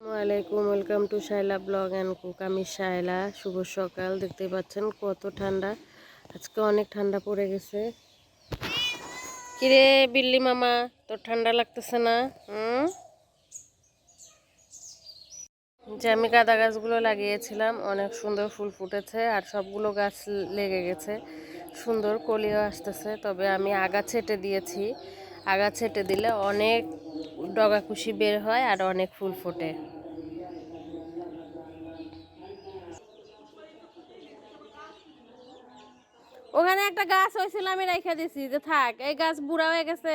আসসালামাইকুম welcome to Shaila blog and cook আমি শাইলা শুভ সকাল দেখতে পাচ্ছেন কত ঠান্ডা। আজকে অনেক ঠান্ডা পড়ে গেছে। কিরে বিল্লি মামা, তোর ঠান্ডা লাগতেছে না? যে আমি গাঁদা গাছগুলো লাগিয়েছিলাম, অনেক সুন্দর ফুল ফুটেছে আর সবগুলো গাছ লেগে গেছে। সুন্দর কলিও আসতেছে, তবে আমি আগা ছেটে দিয়েছি। আগা ছেটে দিলে অনেক ডগা ডগাকুশি বের হয় আর অনেক ফুল ফোটে। ওখানে একটা গাছ হয়েছিল আমি রেখে দিছি। যে থাক এই গাছ বুড়া হয়ে গেছে।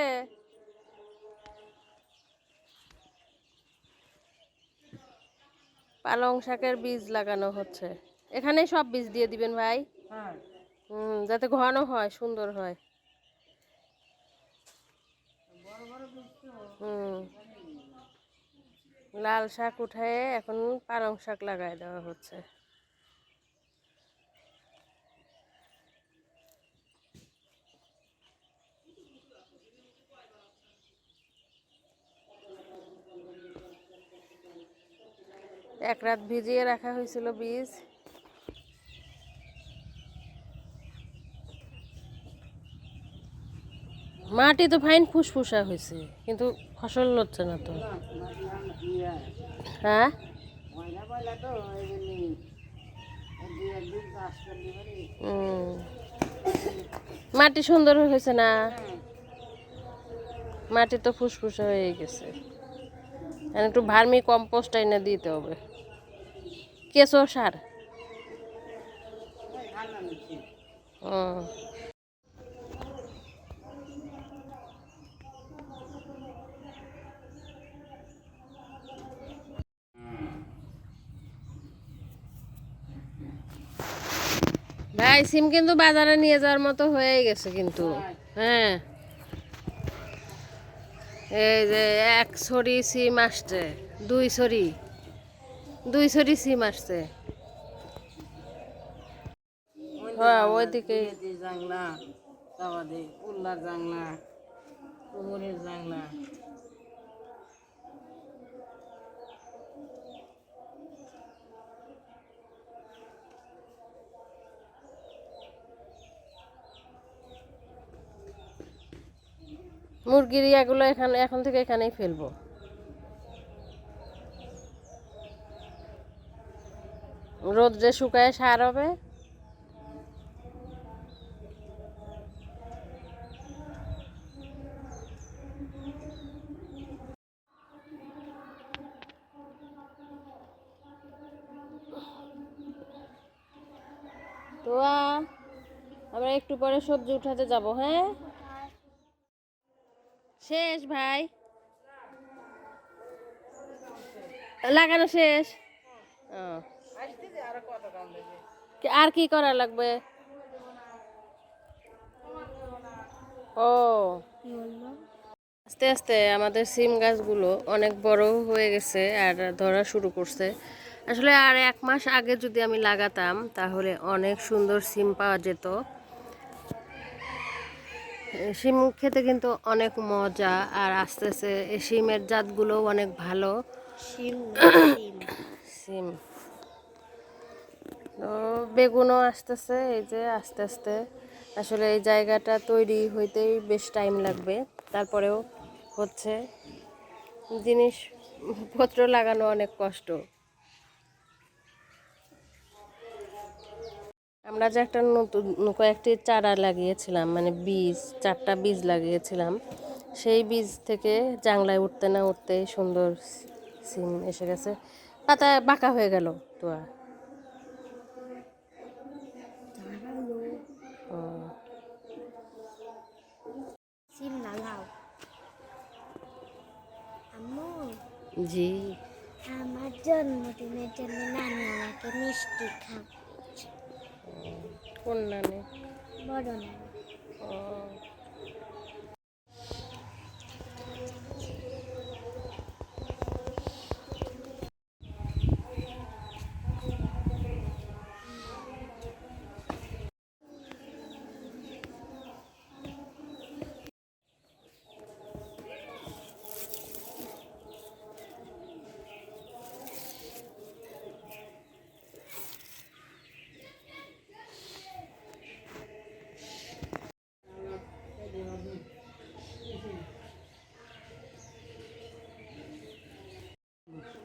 পালং শাকের বীজ লাগানো হচ্ছে। এখানেই সব বীজ দিয়ে দিবেন ভাই? হুম যাতে ঘন হয় সুন্দর হয়। লাল শাক উঠায় এখন পালং শাক লাগাই দেওয়া হচ্ছে। এক রাত ভিজিয়ে রাখা হয়েছিল বীজ। মাটি তো ফাইন ফুসফুসা হয়েছে, কিন্তু ফসল হচ্ছে না তো। হ্যাঁ। মাটি সুন্দর হয়েছে না? মাটি তো ফুসফুসা হয়ে গেছে। একটু ভার্মি কম্পোস্ট এনে দিতে হবে। কেঁচো সার? ও ভাই সিম কিন্তু বাজারে নিয়ে যাওয়ার মতো হয়ে গেছে কিন্তু। হ্যাঁ। এই যে এক ছড়ি সিম আসছে, দুই ছড়ি। দুই ছড়ি সিম আসছে। হ্যাঁ ওইদিকে জাংলা উল্লার জাংলা জাংলা। মুরগির ইয়াগুলো এখানে এখন থেকে এখানেই ফেলব। রোদ্রে শুকায় সার হবে। তো আমরা একটু পরে সবজি উঠাতে যাব হ্যাঁ? শেষ, ভাই। লাগানো শেষ। আর কি করা লাগবে? ও। আস্তে আস্তে আমাদের সিম গাছগুলো অনেক বড় হয়ে গেছে আর ধরা শুরু করছে। আসলে আর এক মাস আগে যদি আমি লাগাতাম, তাহলে অনেক সুন্দর সিম পাওয়া যেত। শিম খেতে কিন্তু অনেক মজা আর আস্তে আস্তে এই শিমের জাতগুলো অনেক ভালো। সিম তো বেগুনও আসতেছে এই যে আস্তে আস্তে। আসলে এই জায়গাটা তৈরি হইতেই বেশ টাইম লাগবে। তারপরেও হচ্ছে জিনিসপত্র লাগানো অনেক কষ্ট। আমরা যে একটা নতুন কয়েকটি চারা লাগিয়েছিলাম মানে বীজ চারটা বীজ লাগিয়েছিলাম সেই বীজ থেকে জাংলায় উঠতে না উঠতে সুন্দর সিম এসে গেছে। পাতা বাঁকা হয়ে গেল আম্মু। জি। আমার জন্মদিনের জন্য নানি আমাকে মিষ্টি খাও। কোন নানি বড় নানি ও।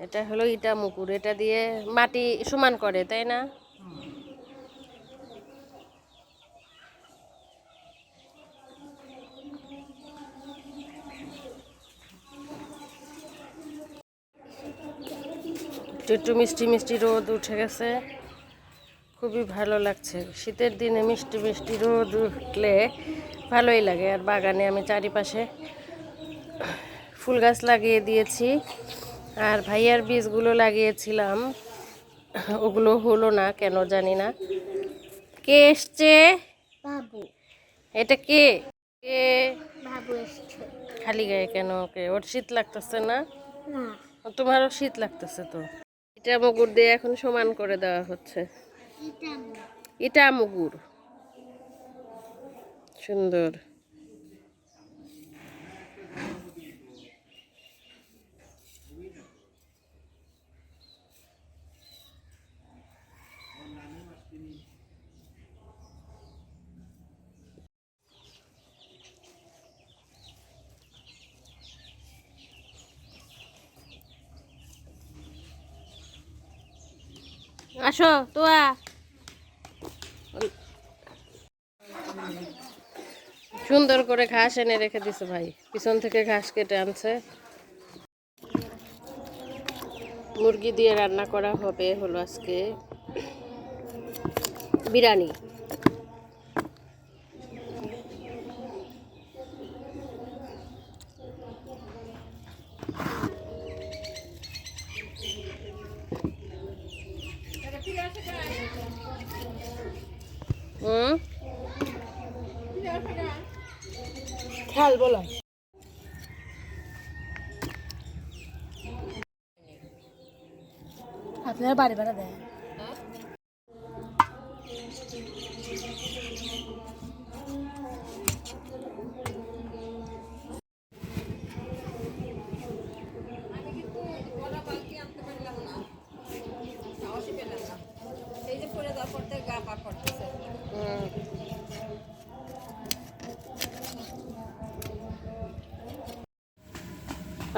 এটা হলো ইটা মুকুর, এটা দিয়ে মাটি সমান করে, তাই না? একটু মিষ্টি মিষ্টি রোদ উঠে গেছে। খুবই ভালো লাগছে। শীতের দিনে মিষ্টি মিষ্টি রোদ উঠলে ভালোই লাগে। আর বাগানে আমি চারিপাশে ফুল গাছ লাগিয়ে দিয়েছি। আর ভাইয়ার বীজগুলো লাগিয়েছিলাম। ওগুলো হলো না কেন জানি না। কে এসছে? বাবু। এটা কে? কে? বাবু এসছে। খালি গায়ে কেন ওকে? ওর শীত লাগতেছে না? তোমারও শীত লাগতেছে তো? এটা মুগুর দিয়ে এখন সমান করে দেওয়া হচ্ছে। এটা মুগুর। সুন্দর। আসো, তোয়া। সুন্দর করে ঘাস এনে রেখে দিছে ভাই। পিছন থেকে ঘাস কেটে আনছে। মুরগি দিয়ে রান্না করা হবে হলো আজকে বিরিয়ানি। হুম? খেয়াল বলো। আপনারা বাড়ি ভাড়া দেয়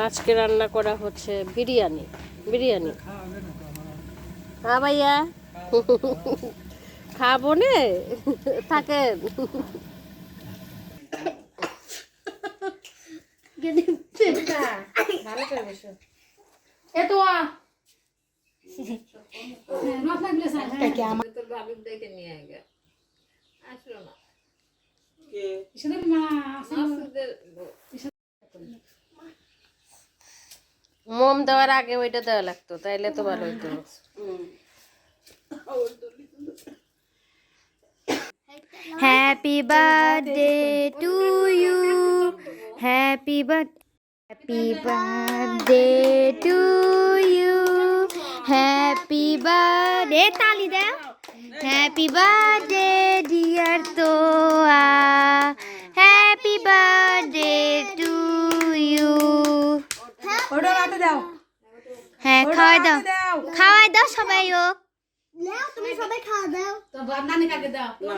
আজকে রান্না করা হচ্ছে বিরিয়ানি বিরিয়ানি। হ্যাঁ ভাইয়া? খাব নে? থাকেন। মোম দেওয়ার আগে ওইটা দেওয়া লাগতো তাইলে তো ভালো হতো Happy birthday to you. Happy birthday. Happy birthday to you. Happy birthday. তালি দাও হ্যাপি বার্থডে ডিয়ার খাওয়াই দাও। দাও। খাওয়াই দাও সবাই ও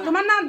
তোমার নাম